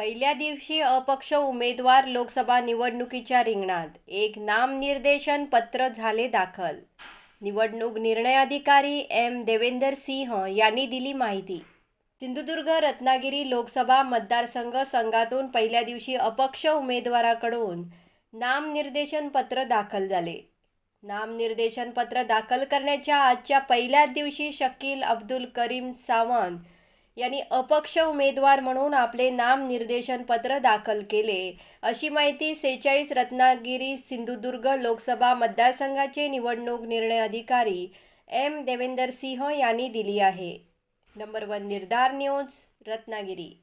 पहिल्या दिवशी अपक्ष उमेदवार लोकसभा निवडणुकीच्या रिंगणात. एक नामनिर्देशन पत्र झाले दाखल. निवडणूक निर्णय अधिकारी एम. देवेंदर सिंह यांनी दिली माहिती. सिंधुदुर्ग रत्नागिरी लोकसभा मतदारसंघ संघातून पहिल्या दिवशी अपक्ष उमेदवाराकडून नामनिर्देशन पत्र दाखल झाले. नामनिर्देशन पत्र दाखल करण्याच्या आजच्या पहिल्याच दिवशी शकील अब्दुल करीम सावंत यांनी अपक्ष उमेदवार म्हणून आपले नाम निर्देशन पत्र दाखल केले. अशी माहिती सेहेचाळीस रत्नागिरी सिंधुदुर्ग लोकसभा मतदारसंघाचे निवडणूक निर्णय अधिकारी एम देवेंदर सिंह यांनी दिली आहे. Number one Nirdhar news Ratnagiri.